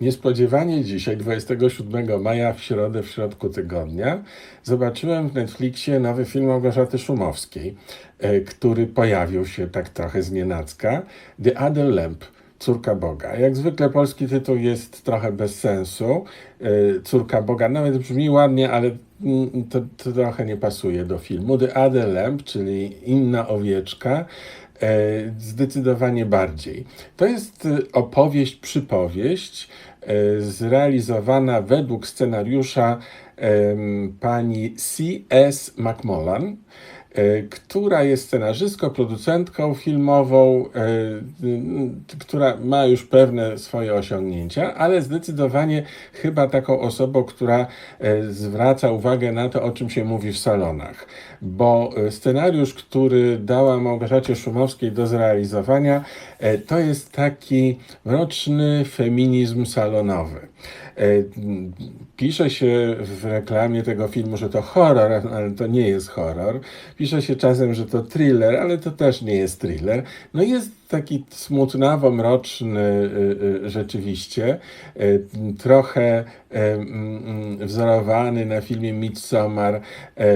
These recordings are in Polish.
Niespodziewanie dzisiaj, 27 maja, w środę, w środku tygodnia, zobaczyłem w Netflixie nowy film Małgorzaty Szumowskiej, e, który pojawił się tak trochę znienacka. The Other Lamp, Córka Boga. Jak zwykle polski tytuł jest trochę bez sensu. E, Córka Boga nawet brzmi ładnie, ale mm, to, to trochę nie pasuje do filmu. The Other Lamp, czyli inna owieczka, zdecydowanie bardziej. To jest e, opowieść, przypowieść e, zrealizowana według scenariusza pani C.S. McMullan, e, która jest scenarzystką, producentką filmową, e, która ma już pewne swoje osiągnięcia, ale zdecydowanie chyba taką osobą, która e, zwraca uwagę na to, o czym się mówi w salonach. Bo e, scenariusz, który dała Małgorzacie Szumowskiej do zrealizowania, e, to jest taki mroczny feminizm salonowy. E, Pisze się w reklamie tego filmu, że to horror, ale to nie jest horror. Pisze się czasem, że to thriller, ale to też nie jest thriller. No jest taki smutnawo-mroczny y, y, rzeczywiście, y, trochę y, mm, wzorowany na filmie Midsommar y,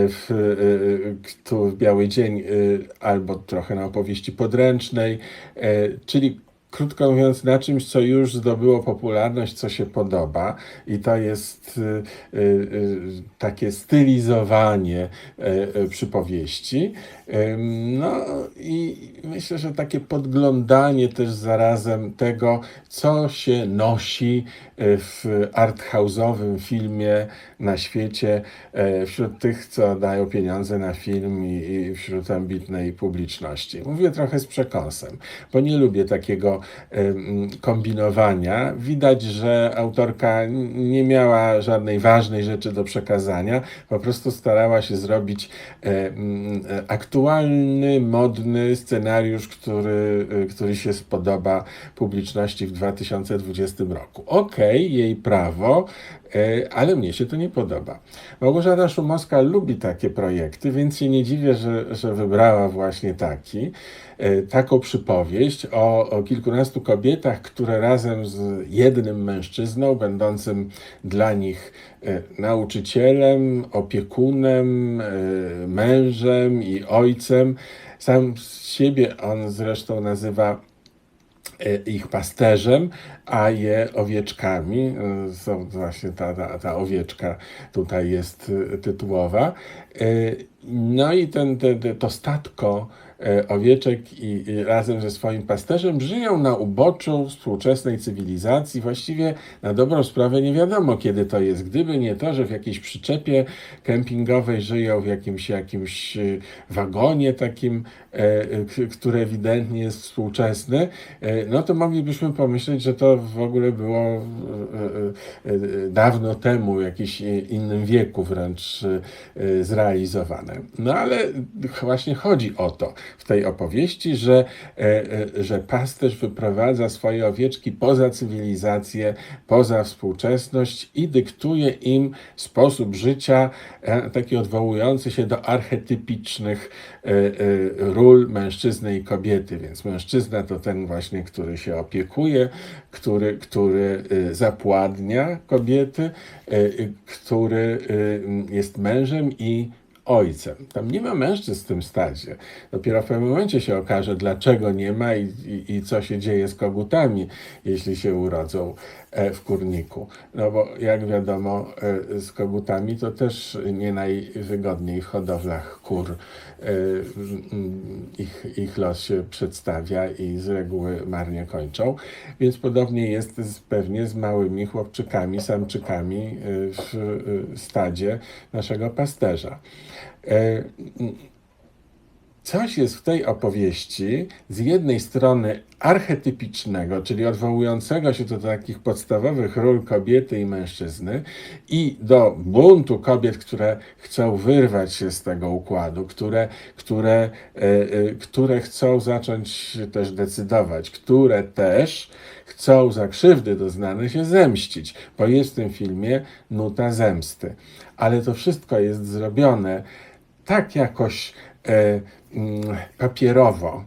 w, y, y, tu w Biały Dzień y, albo trochę na opowieści podręcznej, y, czyli Krótko mówiąc, na czymś, co już zdobyło popularność, co się podoba, i to jest y, y, y, takie stylizowanie y, przypowieści. No i myślę, że takie podglądanie też zarazem tego, co się nosi w arthouse'owym filmie na świecie, y, wśród tych, co dają pieniądze na film i, wśród ambitnej publiczności. Mówię trochę z przekąsem, bo nie lubię takiego kombinowania. Widać, że autorka nie miała żadnej ważnej rzeczy do przekazania, po prostu starała się zrobić e, e, aktualny, modny scenariusz, który, e, który się spodoba publiczności w 2020 roku. Okej, jej prawo, e, ale mnie się to nie podoba. Małgorzata Szumowska lubi takie projekty, więc się nie dziwię, że, że wybrała właśnie taki, e, taką przypowieść o, o kilkunastu kobietach, które razem z jednym mężczyzną, będącym dla nich e, nauczycielem, opiekunem, mężem i ojcem, sam siebie on zresztą nazywa ich pasterzem, a je owieczkami. E, Są właśnie ta, ta, ta owieczka tutaj jest e, tytułowa. E, No i ten, te, te, to statko e, owieczek i, razem ze swoim pasterzem żyją na uboczu współczesnej cywilizacji. Właściwie na dobrą sprawę nie wiadomo, kiedy to jest. Gdyby nie to, że w jakiejś przyczepie kempingowej żyją w jakimś, jakimś e, wagonie takim, e, który ewidentnie jest współczesny, e, no to moglibyśmy pomyśleć, że to w ogóle było e, e, e, dawno temu, jakimś e, innym wieku wręcz e, e, zrealizowane. No ale właśnie chodzi o to w tej opowieści, że, e, e, że pasterz wyprowadza swoje owieczki poza cywilizację, poza współczesność i dyktuje im sposób życia, e, taki odwołujący się do archetypicznych ról mężczyzny i kobiety. Więc mężczyzna to ten właśnie, który się opiekuje, który, który zapładnia kobiety, który jest mężem i ojcem. Tam nie ma mężczyzn w tym stadzie. Dopiero w pewnym momencie się okaże, dlaczego nie ma i, i, i co się dzieje z kogutami, jeśli się urodzą w kurniku. No bo jak wiadomo, e, z kogutami to też nie najwygodniej w hodowlach kur. E, Ich, ich los się przedstawia i z reguły marnie kończą. Więc podobnie jest z, pewnie z małymi chłopczykami, samczykami e, w e, stadzie naszego pasterza. Coś jest w tej opowieści z jednej strony archetypicznego, czyli odwołującego się do takich podstawowych ról kobiety i mężczyzny i do buntu kobiet, które chcą wyrwać się z tego układu, które, które, e, e, które chcą zacząć też decydować, które też chcą za krzywdy doznane się zemścić, bo jest w tym filmie nuta zemsty. Ale to wszystko jest zrobione tak jakoś papierowo,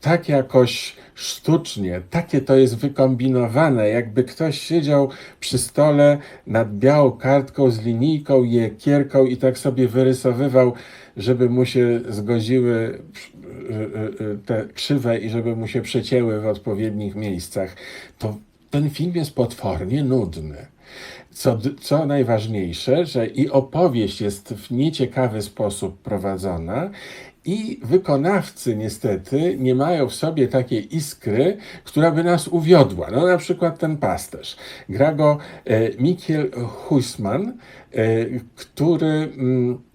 tak jakoś sztucznie, takie to jest wykombinowane, jakby ktoś siedział przy stole nad białą kartką z linijką i ekierką i tak sobie wyrysowywał, żeby mu się zgodziły y, y, te krzywe i żeby mu się przecięły w odpowiednich miejscach. To ten film jest potwornie nudny. Co, co najważniejsze, że i opowieść jest w nieciekawy sposób prowadzona, i wykonawcy niestety nie mają w sobie takiej iskry, która by nas uwiodła. No na przykład ten pasterz. Gra go e, Mikkel Huisman, e, który. Mm,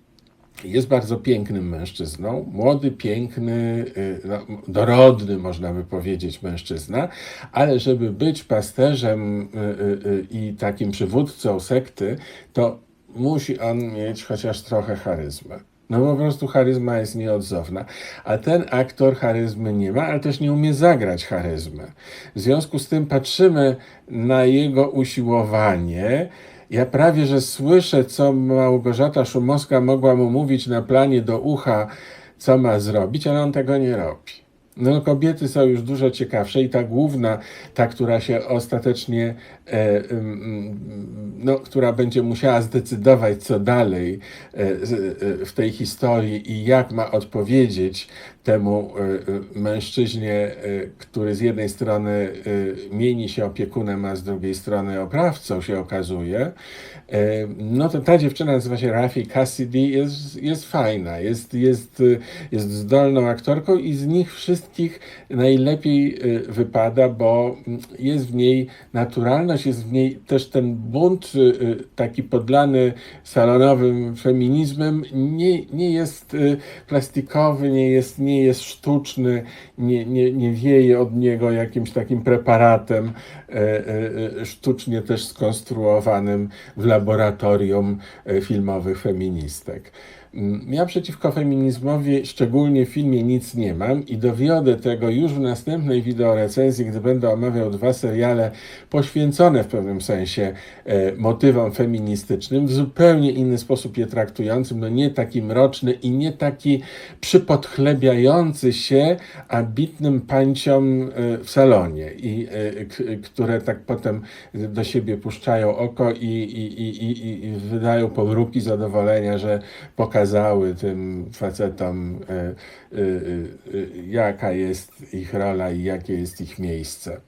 jest bardzo pięknym mężczyzną, młody, piękny, y, no, dorodny, można by powiedzieć, mężczyzna, ale żeby być pasterzem y, y, i takim przywódcą sekty, to musi on mieć chociaż trochę charyzmy. No po prostu charyzma jest nieodzowna. A ten aktor charyzmy nie ma, ale też nie umie zagrać charyzmy. W związku z tym patrzymy na jego usiłowanie, ja prawie, że słyszę, co Małgorzata Szumowska mogła mu mówić na planie do ucha, co ma zrobić, ale on tego nie robi. No, kobiety są już dużo ciekawsze i ta główna, ta, która się ostatecznie, e, no, która będzie musiała zdecydować, co dalej e, e, w tej historii i jak ma odpowiedzieć temu e, mężczyźnie, który z jednej strony mieni się opiekunem, a z drugiej strony oprawcą się okazuje, no to ta dziewczyna nazywa się Rafi Cassidy, jest, jest fajna, jest, jest, jest zdolną aktorką i z nich wszystkich najlepiej wypada, bo jest w niej naturalność, jest w niej też ten bunt taki podlany salonowym feminizmem, nie, nie jest plastikowy, nie jest, nie jest sztuczny, nie, nie, nie wieje od niego jakimś takim preparatem e, e, e, sztucznie też skonstruowanym w laboratorium filmowych feministek. Mm, ja przeciwko feminizmowi, szczególnie w filmie, nic nie mam i dowiodę tego już w następnej wideorecenzji, gdy będę omawiał dwa seriale poświęcone w pewnym sensie e, motywom feministycznym, w zupełnie inny sposób je traktującym, no nie taki mroczny i nie taki przypodchlebiający się ambitnym panciom e, w salonie, i, e, które tak potem do siebie puszczają oko i, i, i, i, i wydają pomruki zadowolenia, że pokazują pokazały tym facetom, e, e, e, jaka jest ich rola i jakie jest ich miejsce.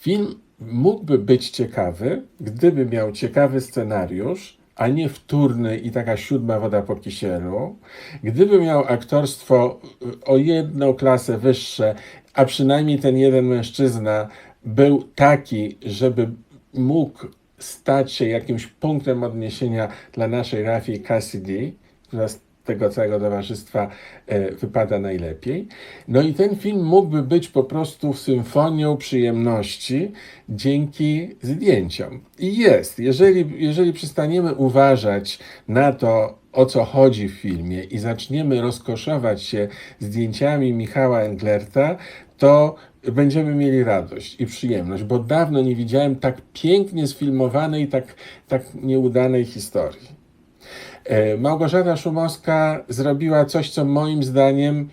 Film mógłby być ciekawy, gdyby miał ciekawy scenariusz, a nie wtórny i taka siódma woda po kisielu, gdyby miał aktorstwo o jedną klasę wyższe, a przynajmniej ten jeden mężczyzna był taki, żeby mógł stać się jakimś punktem odniesienia dla naszej Rafi Cassidy, która z tego całego towarzystwa e, wypada najlepiej. No i ten film mógłby być po prostu symfonią przyjemności dzięki zdjęciom. I jest. Jeżeli, jeżeli przestaniemy uważać na to, o co chodzi w filmie i zaczniemy rozkoszować się zdjęciami Michała Englerta, to będziemy mieli radość i przyjemność, bo dawno nie widziałem tak pięknie sfilmowanej, tak, tak nieudanej historii. E, Małgorzata Szumowska zrobiła coś, co moim zdaniem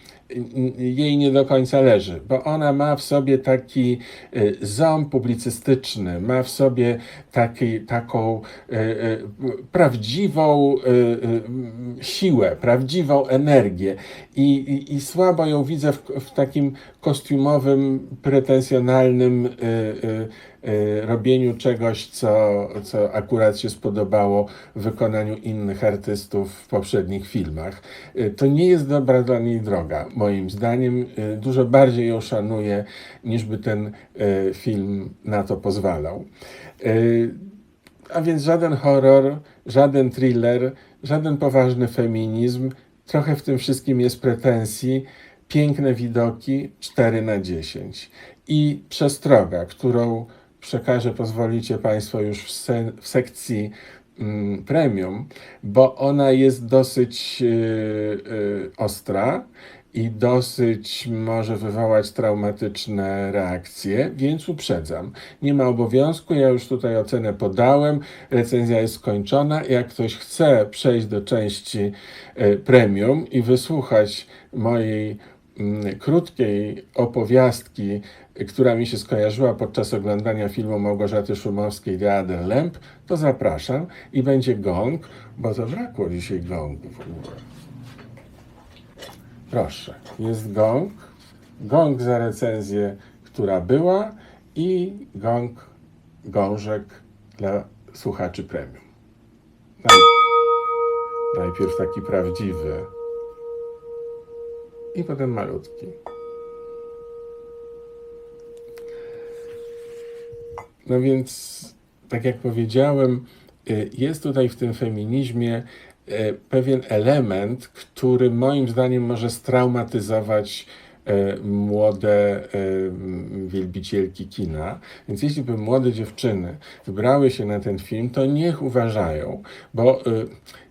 jej nie do końca leży, bo ona ma w sobie taki y, ząb publicystyczny, ma w sobie taki, taką y, y, prawdziwą siłę, prawdziwą energię i, i, i słabo ją widzę w, w takim kostiumowym, pretensjonalnym robieniu czegoś, co, co akurat się spodobało w wykonaniu innych artystów w poprzednich filmach. To nie jest dobra dla niej droga moim zdaniem, y, dużo bardziej ją szanuję, niż by ten y, film na to pozwalał. Y, a więc żaden horror, żaden thriller, żaden poważny feminizm, trochę w tym wszystkim jest pretensji, piękne widoki 4 na 10 i przestroga, którą przekażę, pozwolicie Państwo, już w, se w sekcji mm, premium, bo ona jest dosyć yy, yy, ostra i dosyć może wywołać traumatyczne reakcje, więc uprzedzam. Nie ma obowiązku, ja już tutaj ocenę podałem, recenzja jest skończona. Jak ktoś chce przejść do części e, premium i wysłuchać mojej mm, krótkiej opowiastki, która mi się skojarzyła podczas oglądania filmu Małgorzaty Szumowskiej Diaden Lamp, to zapraszam i będzie gong, bo zabrakło dzisiaj gongu w ogóle. Proszę, jest gong, gong za recenzję, która była i gong, gążek dla słuchaczy premium. Naj- Najpierw taki prawdziwy i potem malutki. No więc, tak jak powiedziałem, y, jest tutaj w tym feminizmie pewien element, który moim zdaniem może straumatyzować y, młode m, wielbicielki kina. Więc jeśli by młode dziewczyny wybrały się na ten film, to niech uważają, bo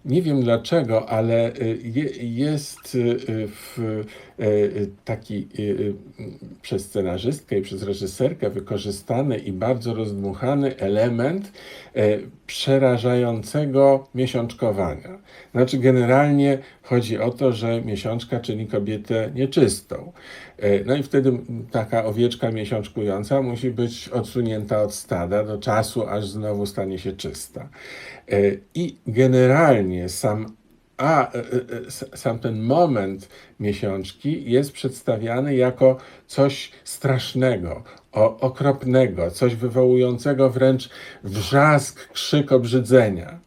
nie wiem dlaczego, ale je, jest w, taki y, y, przez scenarzystkę i przez reżyserkę wykorzystany i bardzo rozdmuchany element e, przerażającego miesiączkowania. Znaczy, generalnie chodzi o to, że miesiączka czyni kobietę nieczystą. E, No i wtedy taka owieczka miesiączkująca musi być odsunięta od stada do czasu, aż znowu stanie się czysta. E, I generalnie sam a e, e, s- sam ten moment miesiączki jest przedstawiany jako coś strasznego, o, okropnego, coś wywołującego wręcz wrzask, krzyk obrzydzenia.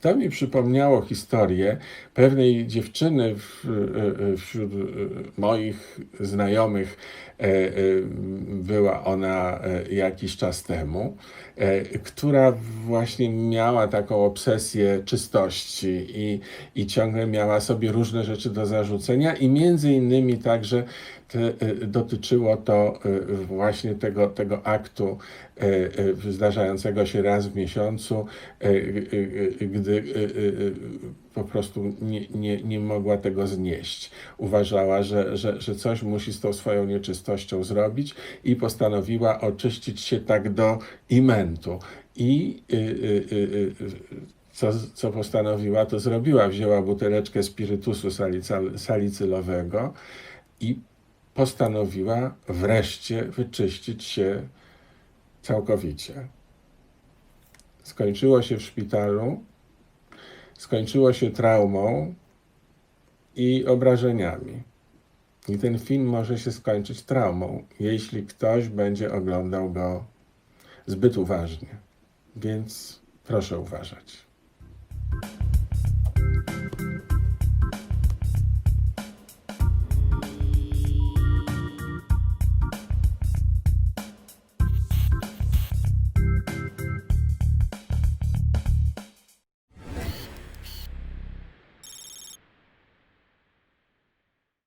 To mi przypomniało historię pewnej dziewczyny w, e, e, wśród e, moich znajomych. E, e, Była ona e, jakiś czas temu, która właśnie miała taką obsesję czystości i, i ciągle miała sobie różne rzeczy do zarzucenia i między innymi także te, dotyczyło to właśnie tego, tego aktu zdarzającego się raz w miesiącu, gdy po prostu nie, nie, nie mogła tego znieść. Uważała, że, że, że coś musi z tą swoją nieczystością zrobić i postanowiła oczyścić się tak do imentu. I y, y, y, co, co postanowiła, to zrobiła. Wzięła buteleczkę spirytusu salicylowego i postanowiła wreszcie wyczyścić się całkowicie. Skończyło się w szpitalu, skończyło się traumą i obrażeniami. I ten film może się skończyć traumą, jeśli ktoś będzie oglądał go zbyt uważnie. Więc proszę uważać.